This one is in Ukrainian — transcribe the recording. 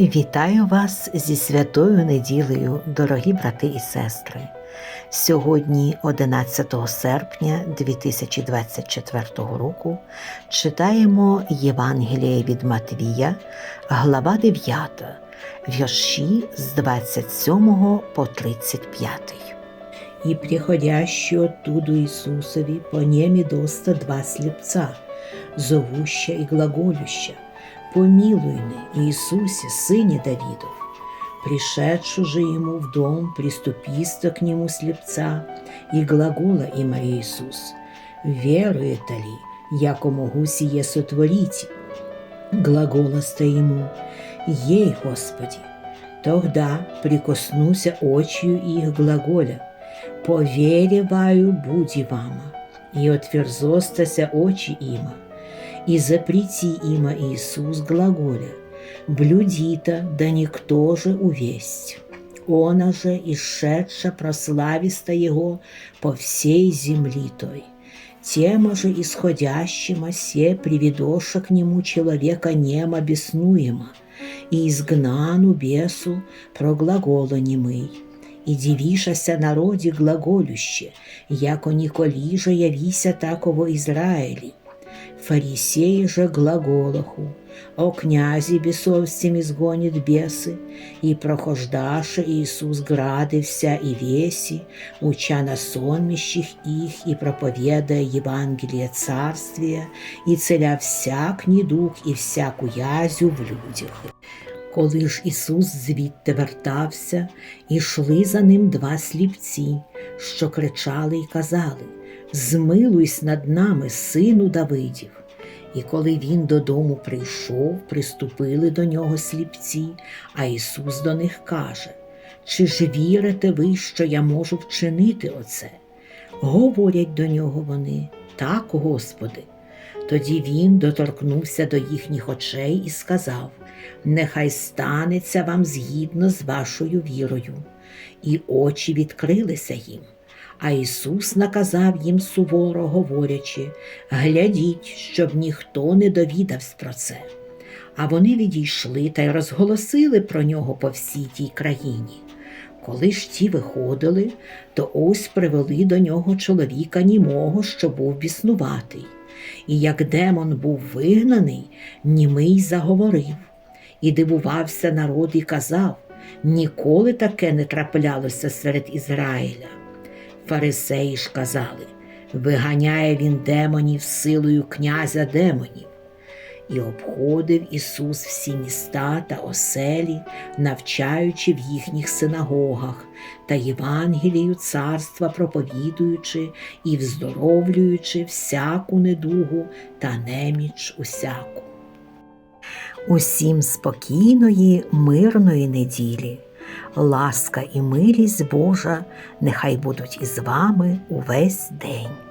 Вітаю вас зі святою неділею, дорогі брати і сестри. Сьогодні, 11 серпня 2024 року, читаємо Євангеліє від Матвія, глава 9, вірші з 27 по 35. И приходящий оттуда Иисусови по неме доста два слепца, зовуща и глаголюща, «Помилуй мне, Иисусе, сыне Давидов». Пришедший же ему в дом, приступисто к нему слепца, и глагола има Иисус, «Верует ли, яко могу сие сотворить?» Глаголоста ему, «Ей, Господи!» Тогда прикоснуся очью их глаголя, «Повереваю, буди вама, и отверзостася очи има, и запрети има Иисус глаголя, блюдита, да никто же увесть. Она же, исшедша прослависта его по всей земли той. Тема же исходящим се приведоша к нему человека нема беснуема, и изгнану бесу проглагола немый. І дивішася народі глаголюще, яко ніколі же явіся таково Ізраїлі. Фарисеи же глаголаху, о князі бесовцями сгонит бесы, и прохождаше Иисус грады вся и веси, уча на сонмищих их и проповедая Евангелие Царствия, и целя всяк недуг и всяку язю в людях. Коли ж Ісус звідти вертався, ішли за ним два сліпці, що кричали й казали Змилуйсь над нами, сину Давидів. І коли він додому прийшов, приступили до нього сліпці, а Ісус до них каже Чи ж вірите ви, що я можу вчинити оце? Говорять до нього вони, так, Господи. Тоді він доторкнувся до їхніх очей і сказав Нехай станеться вам згідно з вашою вірою. І очі відкрилися їм. А Ісус наказав їм суворо говорячи Глядіть, щоб ніхто не довідався про це. А вони відійшли та й розголосили про нього по всій тій країні. Коли ж ті виходили, то ось привели до нього чоловіка німого, що був біснуватий. І як демон був вигнаний, німий заговорив, і дивувався народ і казав ніколи таке не траплялося серед Ізраїля. Фарисеї ж казали виганяє він демонів силою князя демонів. І обходив Ісус всі міста та оселі, навчаючи в їхніх синагогах та Євангелію царства проповідуючи і вздоровлюючи всяку недугу та неміч усяку. Усім спокійної, мирної неділі. Ласка і милість Божа нехай будуть із вами увесь день.